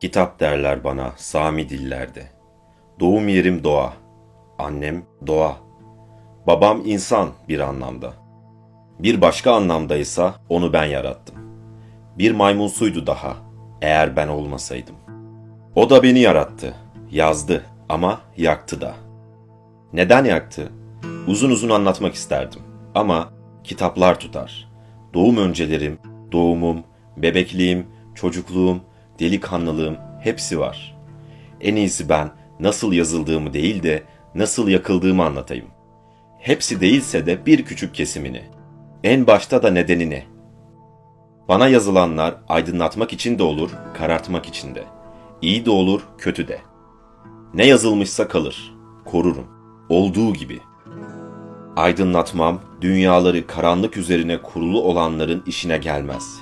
Kitap derler bana Sami dillerde. Doğum yerim doğa. Annem doğa. Babam insan bir anlamda. Bir başka anlamdaysa onu ben yarattım. Bir maymunsuydu daha eğer ben olmasaydım. O da beni yarattı, yazdı ama yaktı da. Neden yaktı? Uzun uzun anlatmak isterdim ama kitaplar tutar. Doğum öncelerim, doğumum, bebekliğim, çocukluğum, delikanlılığım hepsi var. En iyisi ben nasıl yazıldığımı değil de nasıl yakıldığımı anlatayım. Hepsi değilse de bir küçük kesimini. En başta da nedenini. Bana yazılanlar aydınlatmak için de olur, karartmak için de. İyi de olur, kötü de. Ne yazılmışsa kalır. Korurum. Olduğu gibi. Aydınlatmam, dünyaları karanlık üzerine kurulu olanların işine gelmez.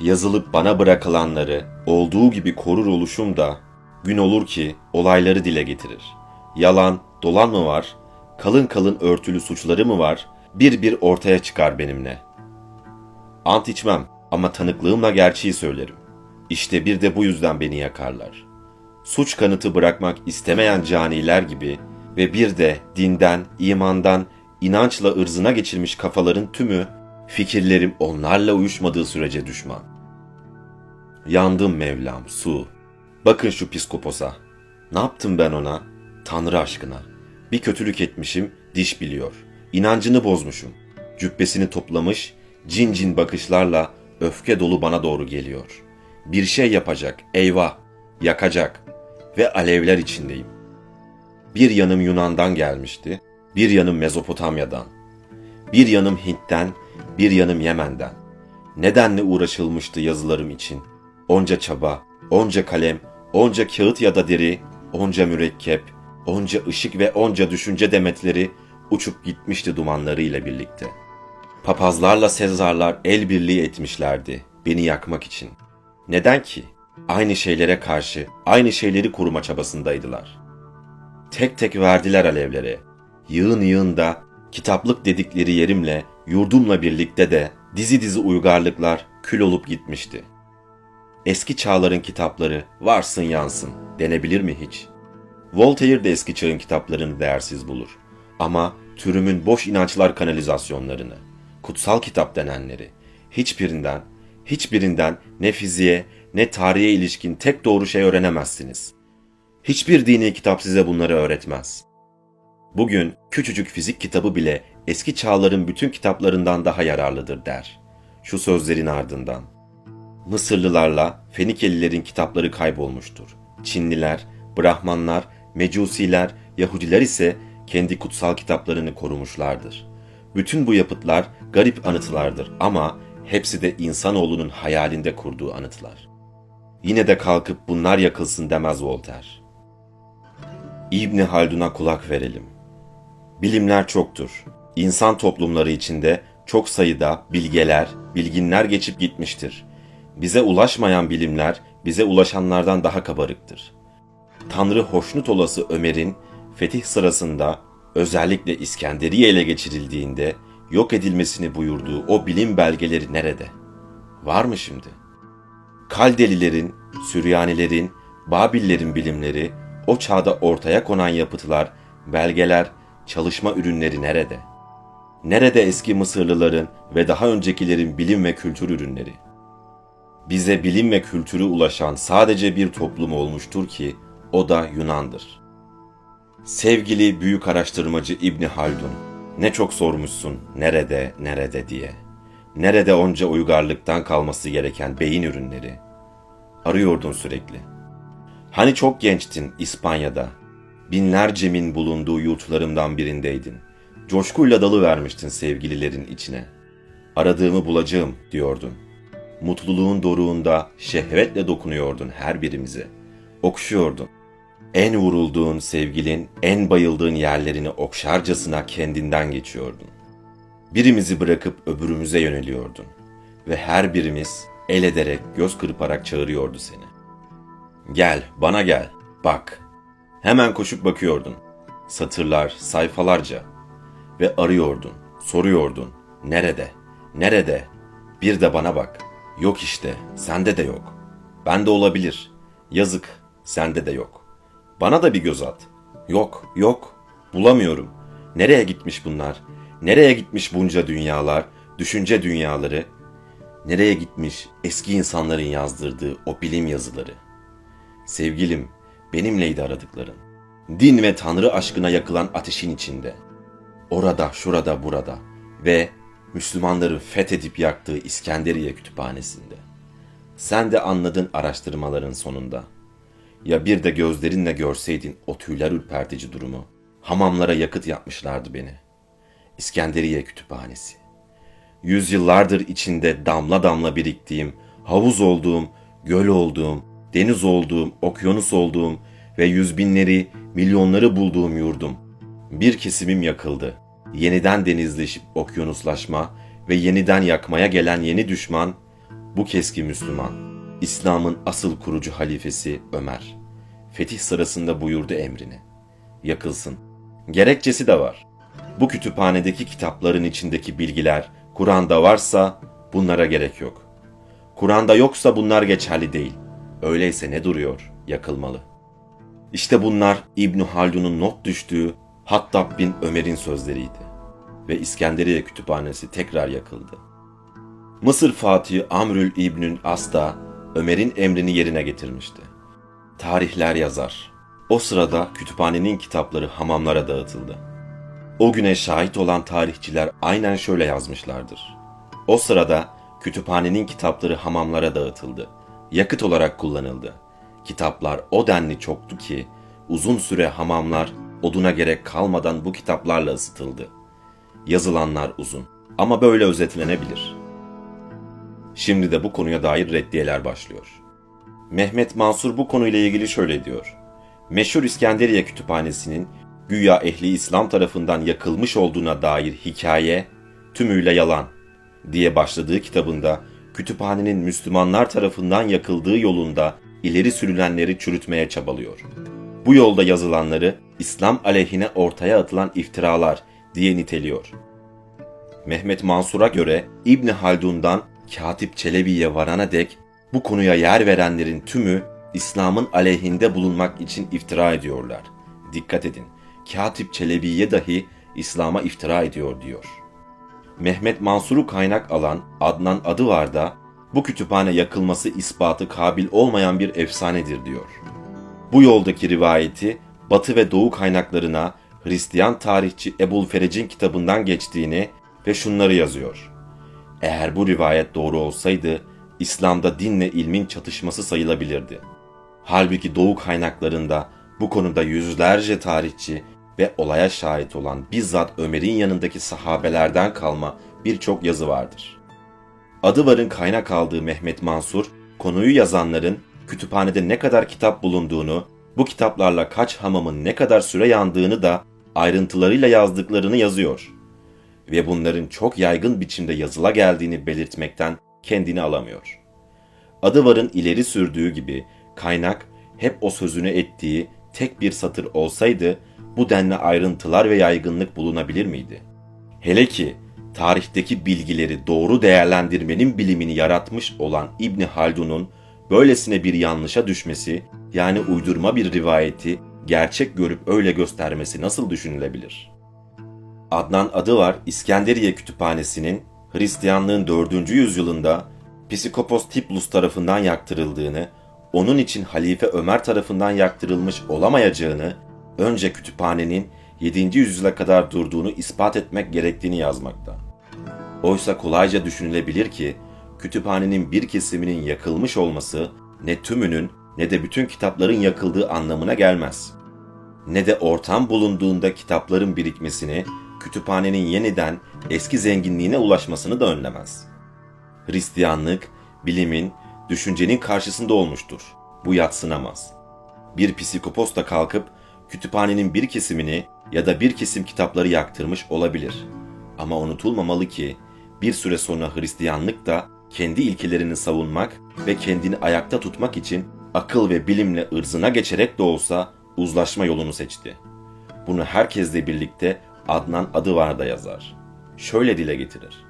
Yazılıp bana bırakılanları olduğu gibi korur oluşum da gün olur ki olayları dile getirir. Yalan, dolan mı var? Kalın kalın örtülü suçları mı var? Bir bir ortaya çıkar benimle. Ant içmem ama tanıklığımla gerçeği söylerim. İşte bir de bu yüzden beni yakarlar. Suç kanıtı bırakmak istemeyen caniler gibi ve bir de dinden, imandan, inançla ırzına geçirmiş kafaların tümü fikirlerim onlarla uyuşmadığı sürece düşman. Yandım Mevlam, su. Bakın şu psikoposa. Ne yaptım ben ona? Tanrı aşkına. Bir kötülük etmişim, diş biliyor. İnancını bozmuşum. Cübbesini toplamış, cin cin bakışlarla öfke dolu bana doğru geliyor. Bir şey yapacak, eyvah, yakacak ve alevler içindeyim. Bir yanım Yunan'dan gelmişti, bir yanım Mezopotamya'dan. Bir yanım Hint'ten, bir yanım Yemen'den. Nedenle uğraşılmıştı yazılarım için. Onca çaba, onca kalem, onca kağıt ya da deri, onca mürekkep, onca ışık ve onca düşünce demetleri uçup gitmişti dumanlarıyla birlikte. Papazlarla Sezarlar el birliği etmişlerdi beni yakmak için. Neden ki? Aynı şeylere karşı aynı şeyleri koruma çabasındaydılar. Tek tek verdiler alevlere. Yığın yığın da kitaplık dedikleri yerimle, yurdumla birlikte de dizi dizi uygarlıklar kül olup gitmişti. Eski çağların kitapları varsın yansın denebilir mi hiç? Voltaire de eski çağın kitaplarını değersiz bulur. Ama türümün boş inançlar kanalizasyonlarını, kutsal kitap denenleri, hiçbirinden, hiçbirinden ne fiziğe ne tarihe ilişkin tek doğru şey öğrenemezsiniz. Hiçbir dini kitap size bunları öğretmez. Bugün küçücük fizik kitabı bile eski çağların bütün kitaplarından daha yararlıdır der. Şu sözlerin ardından. Mısırlılarla Fenikelilerin kitapları kaybolmuştur. Çinliler, Brahmanlar, Mecusiler, Yahudiler ise kendi kutsal kitaplarını korumuşlardır. Bütün bu yapıtlar garip anıtılardır ama hepsi de insanoğlunun hayalinde kurduğu anıtlar. Yine de kalkıp bunlar yakılsın demez Voltaire. İbni Haldun'a kulak verelim. Bilimler çoktur. İnsan toplumları içinde çok sayıda bilgeler, bilginler geçip gitmiştir. Bize ulaşmayan bilimler bize ulaşanlardan daha kabarıktır. Tanrı hoşnut olası Ömer'in fetih sırasında özellikle İskenderiye ele geçirildiğinde yok edilmesini buyurduğu o bilim belgeleri nerede? Var mı şimdi? Kaldelilerin, Süryanilerin, Babillerin bilimleri, o çağda ortaya konan yapıtlar, belgeler, çalışma ürünleri nerede? Nerede eski Mısırlıların ve daha öncekilerin bilim ve kültür ürünleri? Bize bilim ve kültürü ulaşan sadece bir toplum olmuştur ki o da Yunan'dır. Sevgili büyük araştırmacı İbni Haldun, ne çok sormuşsun nerede, nerede diye. Nerede onca uygarlıktan kalması gereken beyin ürünleri? Arıyordun sürekli. Hani çok gençtin İspanya'da. Binlerce min bulunduğu yurtlarımdan birindeydin. Coşkuyla dalı vermiştin sevgililerin içine. Aradığımı bulacağım diyordun. Mutluluğun doruğunda şehvetle dokunuyordun her birimize. Okşuyordun. En vurulduğun sevgilin, en bayıldığın yerlerini okşarcasına kendinden geçiyordun. Birimizi bırakıp öbürümüze yöneliyordun. Ve her birimiz el ederek, göz kırparak çağırıyordu seni. Gel, bana gel, bak. Hemen koşup bakıyordun. Satırlar, sayfalarca. Ve arıyordun, soruyordun. Nerede? Nerede? Bir de bana bak. Yok işte, sende de yok. Bende olabilir. Yazık, sende de yok. Bana da bir göz at. Yok, yok. Bulamıyorum. Nereye gitmiş bunlar? Nereye gitmiş bunca dünyalar, düşünce dünyaları? Nereye gitmiş eski insanların yazdırdığı o bilim yazıları? Sevgilim, benimleydi aradıkların. Din ve Tanrı aşkına yakılan ateşin içinde. Orada, şurada, burada ve Müslümanların fethedip yaktığı İskenderiye kütüphanesinde. Sen de anladın araştırmaların sonunda. Ya bir de gözlerinle görseydin o tüyler ürpertici durumu. Hamamlara yakıt yapmışlardı beni. İskenderiye kütüphanesi. Yüzyıllardır içinde damla damla biriktiğim, havuz olduğum, göl olduğum, deniz olduğum, okyanus olduğum ve yüz binleri, milyonları bulduğum yurdum. Bir kesimim yakıldı. Yeniden denizleşip okyanuslaşma ve yeniden yakmaya gelen yeni düşman, bu keski Müslüman. İslam'ın asıl kurucu halifesi Ömer. Fetih sırasında buyurdu emrini. Yakılsın. Gerekçesi de var. Bu kütüphanedeki kitapların içindeki bilgiler Kur'an'da varsa bunlara gerek yok. Kur'an'da yoksa bunlar geçerli değil. Öyleyse ne duruyor? Yakılmalı. İşte bunlar İbn Haldun'un not düştüğü Hattab bin Ömer'in sözleriydi. Ve İskenderiye kütüphanesi tekrar yakıldı. Mısır Fatihi Amrül İbnül As da Ömer'in emrini yerine getirmişti. Tarihler yazar. O sırada kütüphanenin kitapları hamamlara dağıtıldı. O güne şahit olan tarihçiler aynen şöyle yazmışlardır. O sırada kütüphanenin kitapları hamamlara dağıtıldı. Yakıt olarak kullanıldı. Kitaplar o denli çoktu ki uzun süre hamamlar oduna gerek kalmadan bu kitaplarla ısıtıldı. Yazılanlar uzun ama böyle özetlenebilir. Şimdi de bu konuya dair reddiyeler başlıyor. Mehmet Mansur bu konuyla ilgili şöyle diyor. Meşhur İskenderiye Kütüphanesi'nin güya ehli İslam tarafından yakılmış olduğuna dair hikaye tümüyle yalan diye başladığı kitabında kütüphanenin Müslümanlar tarafından yakıldığı yolunda ileri sürülenleri çürütmeye çabalıyor. Bu yolda yazılanları İslam aleyhine ortaya atılan iftiralar diye niteliyor. Mehmet Mansur'a göre İbni Haldun'dan Katip Çelebi'ye varana dek bu konuya yer verenlerin tümü İslam'ın aleyhinde bulunmak için iftira ediyorlar. Dikkat edin, Katip Çelebi'ye dahi İslam'a iftira ediyor diyor. Mehmet Mansur'u kaynak alan Adnan Adıvar da bu kütüphane yakılması ispatı kabil olmayan bir efsanedir diyor. Bu yoldaki rivayeti Batı ve Doğu kaynaklarına Hristiyan tarihçi Ebul Ferec'in kitabından geçtiğini ve şunları yazıyor. Eğer bu rivayet doğru olsaydı İslam'da dinle ilmin çatışması sayılabilirdi. Halbuki Doğu kaynaklarında bu konuda yüzlerce tarihçi ve olaya şahit olan bizzat Ömer'in yanındaki sahabelerden kalma birçok yazı vardır. Adıvar'ın kaynak aldığı Mehmet Mansur, konuyu yazanların kütüphanede ne kadar kitap bulunduğunu, bu kitaplarla kaç hamamın ne kadar süre yandığını da ayrıntılarıyla yazdıklarını yazıyor. Ve bunların çok yaygın biçimde yazıla geldiğini belirtmekten kendini alamıyor. Adıvar'ın ileri sürdüğü gibi kaynak hep o sözünü ettiği tek bir satır olsaydı bu denli ayrıntılar ve yaygınlık bulunabilir miydi? Hele ki tarihteki bilgileri doğru değerlendirmenin bilimini yaratmış olan İbni Haldun'un böylesine bir yanlışa düşmesi yani uydurma bir rivayeti gerçek görüp öyle göstermesi nasıl düşünülebilir? Adnan adı var İskenderiye Kütüphanesi'nin Hristiyanlığın 4. yüzyılında Psikopos Tiplus tarafından yaktırıldığını, onun için Halife Ömer tarafından yaktırılmış olamayacağını, önce kütüphanenin 7. yüzyıla kadar durduğunu ispat etmek gerektiğini yazmakta. Oysa kolayca düşünülebilir ki kütüphanenin bir kesiminin yakılmış olması ne tümünün ne de bütün kitapların yakıldığı anlamına gelmez. Ne de ortam bulunduğunda kitapların birikmesini, kütüphanenin yeniden eski zenginliğine ulaşmasını da önlemez. Hristiyanlık, bilimin, düşüncenin karşısında olmuştur. Bu yatsınamaz. Bir psikopos da kalkıp kütüphanenin bir kesimini ya da bir kesim kitapları yaktırmış olabilir. Ama unutulmamalı ki bir süre sonra Hristiyanlık da kendi ilkelerini savunmak ve kendini ayakta tutmak için akıl ve bilimle ırzına geçerek de olsa uzlaşma yolunu seçti. Bunu herkesle birlikte Adnan adı var da yazar. Şöyle dile getirir.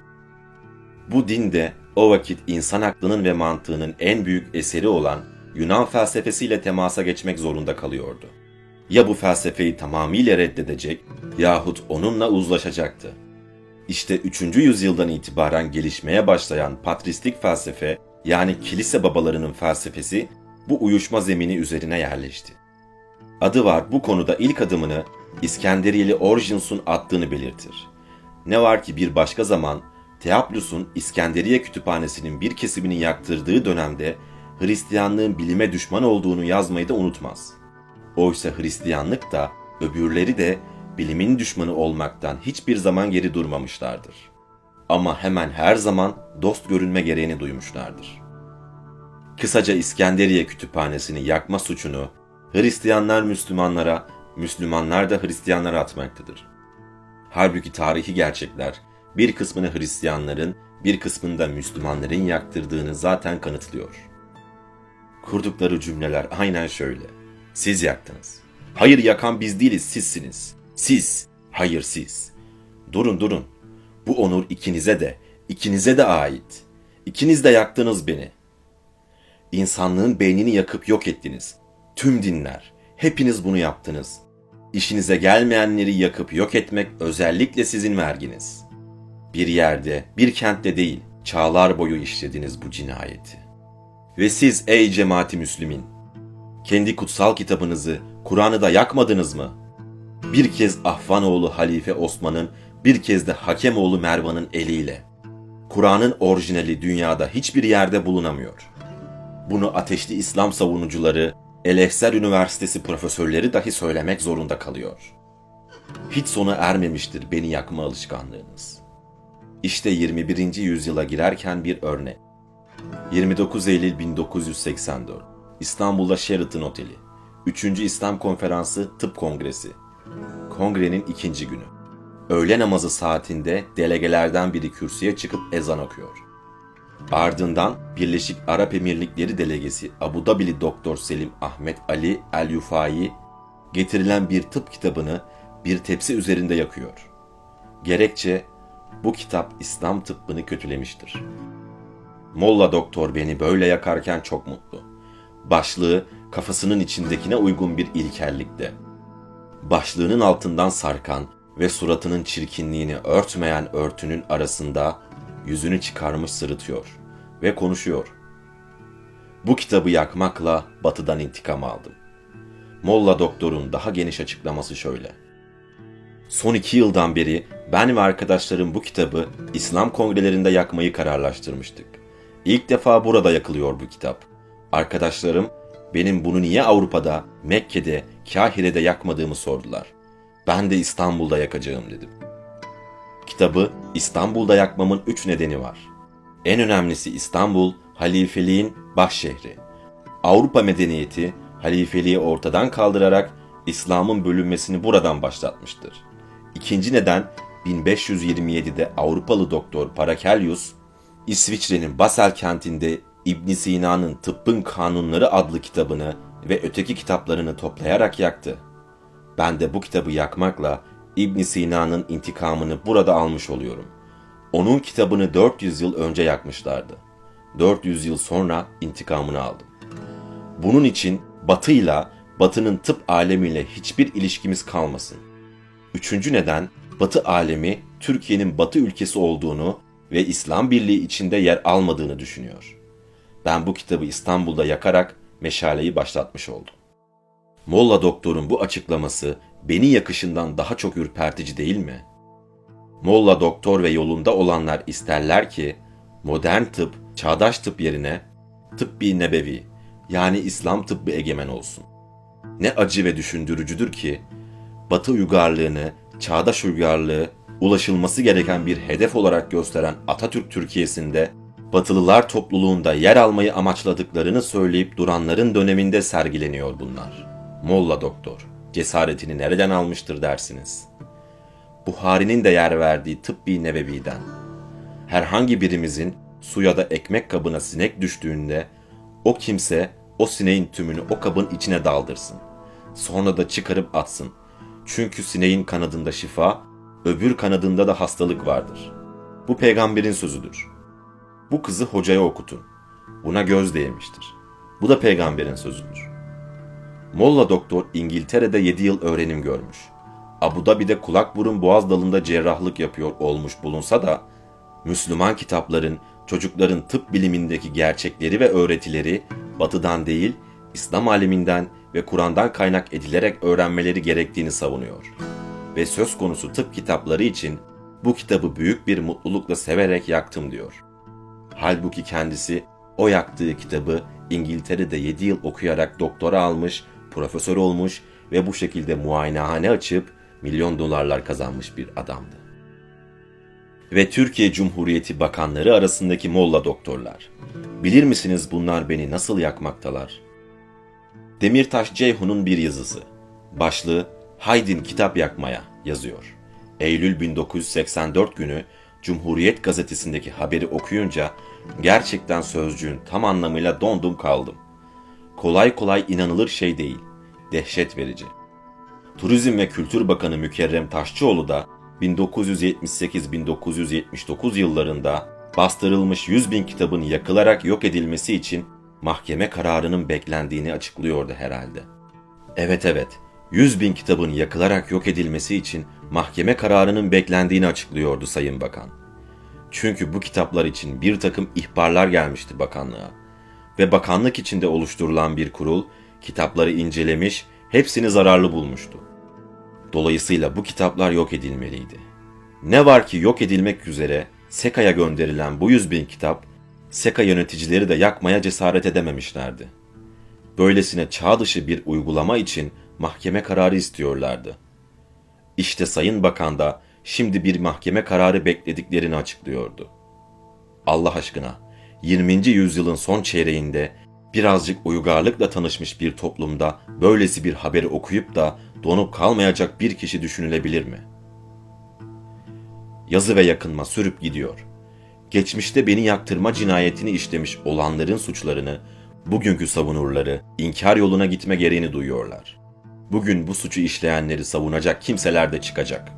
Bu dinde o vakit insan aklının ve mantığının en büyük eseri olan Yunan felsefesiyle temasa geçmek zorunda kalıyordu. Ya bu felsefeyi tamamıyla reddedecek yahut onunla uzlaşacaktı. İşte 3. yüzyıldan itibaren gelişmeye başlayan patristik felsefe yani kilise babalarının felsefesi bu uyuşma zemini üzerine yerleşti. Adı var bu konuda ilk adımını İskenderiyeli Origens'un attığını belirtir. Ne var ki bir başka zaman Teoplus'un İskenderiye kütüphanesinin bir kesimini yaktırdığı dönemde Hristiyanlığın bilime düşman olduğunu yazmayı da unutmaz. Oysa Hristiyanlık da öbürleri de bilimin düşmanı olmaktan hiçbir zaman geri durmamışlardır. Ama hemen her zaman dost görünme gereğini duymuşlardır. Kısaca İskenderiye kütüphanesini yakma suçunu Hristiyanlar Müslümanlara, Müslümanlar da Hristiyanlara atmaktadır. Halbuki tarihi gerçekler bir kısmını Hristiyanların, bir kısmını da Müslümanların yaktırdığını zaten kanıtlıyor. Kurdukları cümleler aynen şöyle. Siz yaktınız. Hayır yakan biz değiliz, sizsiniz. Siz, hayır siz. Durun durun. Bu onur ikinize de, ikinize de ait. İkiniz de yaktınız beni. İnsanlığın beynini yakıp yok ettiniz. Tüm dinler, hepiniz bunu yaptınız. İşinize gelmeyenleri yakıp yok etmek özellikle sizin verginiz. Bir yerde, bir kentte değil, çağlar boyu işlediniz bu cinayeti. Ve siz ey cemaati Müslümin, kendi kutsal kitabınızı, Kur'an'ı da yakmadınız mı? Bir kez Ahvanoğlu Halife Osman'ın, bir kez de Hakemoğlu Mervan'ın eliyle. Kur'an'ın orijinali dünyada hiçbir yerde bulunamıyor. Bunu ateşli İslam savunucuları, Elehser Üniversitesi profesörleri dahi söylemek zorunda kalıyor. Hiç sona ermemiştir beni yakma alışkanlığınız. İşte 21. yüzyıla girerken bir örnek. 29 Eylül 1984 İstanbul'da Sheraton Oteli 3. İslam Konferansı Tıp Kongresi Kongrenin ikinci günü Öğle namazı saatinde delegelerden biri kürsüye çıkıp ezan okuyor. Ardından Birleşik Arap Emirlikleri delegesi Abu Dabili Doktor Selim Ahmet Ali El Yufai getirilen bir tıp kitabını bir tepsi üzerinde yakıyor. Gerekçe bu kitap İslam tıbbını kötülemiştir. Molla doktor beni böyle yakarken çok mutlu. Başlığı kafasının içindekine uygun bir ilkellikte. Başlığının altından sarkan ve suratının çirkinliğini örtmeyen örtünün arasında yüzünü çıkarmış sırıtıyor ve konuşuyor. Bu kitabı yakmakla batıdan intikam aldım. Molla doktorun daha geniş açıklaması şöyle. Son iki yıldan beri ben ve arkadaşlarım bu kitabı İslam kongrelerinde yakmayı kararlaştırmıştık. İlk defa burada yakılıyor bu kitap. Arkadaşlarım benim bunu niye Avrupa'da, Mekke'de, Kahire'de yakmadığımı sordular. Ben de İstanbul'da yakacağım dedim. Kitabı İstanbul'da yakmamın üç nedeni var. En önemlisi İstanbul, halifeliğin baş şehri. Avrupa medeniyeti, halifeliği ortadan kaldırarak İslam'ın bölünmesini buradan başlatmıştır. İkinci neden 1527'de Avrupalı doktor Paracelsus, İsviçre'nin Basel kentinde İbn Sina'nın Tıbbın Kanunları adlı kitabını ve öteki kitaplarını toplayarak yaktı. Ben de bu kitabı yakmakla İbn Sina'nın intikamını burada almış oluyorum. Onun kitabını 400 yıl önce yakmışlardı. 400 yıl sonra intikamını aldım. Bunun için Batı'yla, Batı'nın tıp alemiyle hiçbir ilişkimiz kalmasın. Üçüncü neden, Batı alemi Türkiye'nin Batı ülkesi olduğunu ve İslam Birliği içinde yer almadığını düşünüyor. Ben bu kitabı İstanbul'da yakarak meşaleyi başlatmış oldum. Molla doktorun bu açıklaması beni yakışından daha çok ürpertici değil mi? Molla doktor ve yolunda olanlar isterler ki modern tıp, çağdaş tıp yerine tıbbi nebevi yani İslam tıbbı egemen olsun. Ne acı ve düşündürücüdür ki Batı uygarlığını, çağdaş uygarlığı ulaşılması gereken bir hedef olarak gösteren Atatürk Türkiye'sinde Batılılar topluluğunda yer almayı amaçladıklarını söyleyip duranların döneminde sergileniyor bunlar. Molla doktor, cesaretini nereden almıştır dersiniz. Buhari'nin de yer verdiği tıbbi nebeviden. Herhangi birimizin su ya da ekmek kabına sinek düştüğünde o kimse o sineğin tümünü o kabın içine daldırsın. Sonra da çıkarıp atsın. Çünkü sineğin kanadında şifa, öbür kanadında da hastalık vardır. Bu peygamberin sözüdür. Bu kızı hocaya okutun. Buna göz değmiştir. Bu da peygamberin sözüdür. Molla doktor İngiltere'de 7 yıl öğrenim görmüş. Abu Dhabi'de kulak burun boğaz dalında cerrahlık yapıyor olmuş bulunsa da Müslüman kitapların çocukların tıp bilimindeki gerçekleri ve öğretileri batıdan değil İslam aleminden ve Kur'an'dan kaynak edilerek öğrenmeleri gerektiğini savunuyor. Ve söz konusu tıp kitapları için bu kitabı büyük bir mutlulukla severek yaktım diyor. Halbuki kendisi o yaktığı kitabı İngiltere'de 7 yıl okuyarak doktora almış, profesör olmuş ve bu şekilde muayenehane açıp milyon dolarlar kazanmış bir adamdı. Ve Türkiye Cumhuriyeti bakanları arasındaki molla doktorlar. Bilir misiniz bunlar beni nasıl yakmaktalar? Demirtaş Ceyhun'un bir yazısı. Başlığı Haydin kitap yakmaya yazıyor. Eylül 1984 günü Cumhuriyet gazetesindeki haberi okuyunca gerçekten sözcüğün tam anlamıyla dondum kaldım. Kolay kolay inanılır şey değil. Dehşet verici. Turizm ve Kültür Bakanı Mükerrem Taşçıoğlu da 1978-1979 yıllarında bastırılmış 100 bin kitabın yakılarak yok edilmesi için mahkeme kararının beklendiğini açıklıyordu herhalde. Evet evet, 100 bin kitabın yakılarak yok edilmesi için mahkeme kararının beklendiğini açıklıyordu Sayın Bakan. Çünkü bu kitaplar için bir takım ihbarlar gelmişti bakanlığa. Ve bakanlık içinde oluşturulan bir kurul kitapları incelemiş, hepsini zararlı bulmuştu. Dolayısıyla bu kitaplar yok edilmeliydi. Ne var ki yok edilmek üzere SEKA'ya gönderilen bu 100 bin kitap, SEKA yöneticileri de yakmaya cesaret edememişlerdi. Böylesine çağ dışı bir uygulama için mahkeme kararı istiyorlardı. İşte Sayın Bakan da şimdi bir mahkeme kararı beklediklerini açıklıyordu. Allah aşkına 20. yüzyılın son çeyreğinde birazcık uygarlıkla tanışmış bir toplumda böylesi bir haberi okuyup da donup kalmayacak bir kişi düşünülebilir mi? Yazı ve yakınma sürüp gidiyor. Geçmişte beni yaktırma cinayetini işlemiş olanların suçlarını bugünkü savunurları inkar yoluna gitme gereğini duyuyorlar. Bugün bu suçu işleyenleri savunacak kimseler de çıkacak.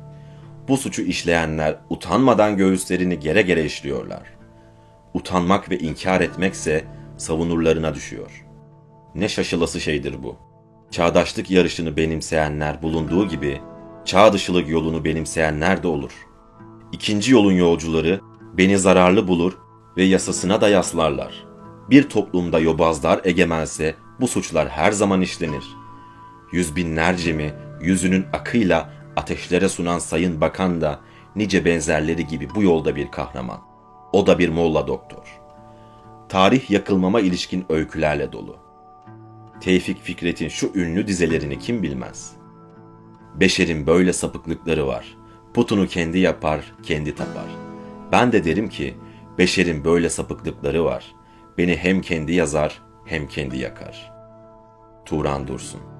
Bu suçu işleyenler utanmadan göğüslerini gere gere işliyorlar. Utanmak ve inkar etmekse savunurlarına düşüyor. Ne şaşılası şeydir bu. Çağdaşlık yarışını benimseyenler bulunduğu gibi çağ dışılık yolunu benimseyenler de olur. İkinci yolun yolcuları beni zararlı bulur ve yasasına da yaslarlar. Bir toplumda yobazlar egemense bu suçlar her zaman işlenir. Yüz binlerce mi yüzünün akıyla ateşlere sunan sayın bakan da nice benzerleri gibi bu yolda bir kahraman. O da bir molla doktor. Tarih yakılmama ilişkin öykülerle dolu. Tevfik Fikret'in şu ünlü dizelerini kim bilmez? Beşerin böyle sapıklıkları var. Putunu kendi yapar, kendi tapar. Ben de derim ki, beşerin böyle sapıklıkları var. Beni hem kendi yazar, hem kendi yakar. Turan Dursun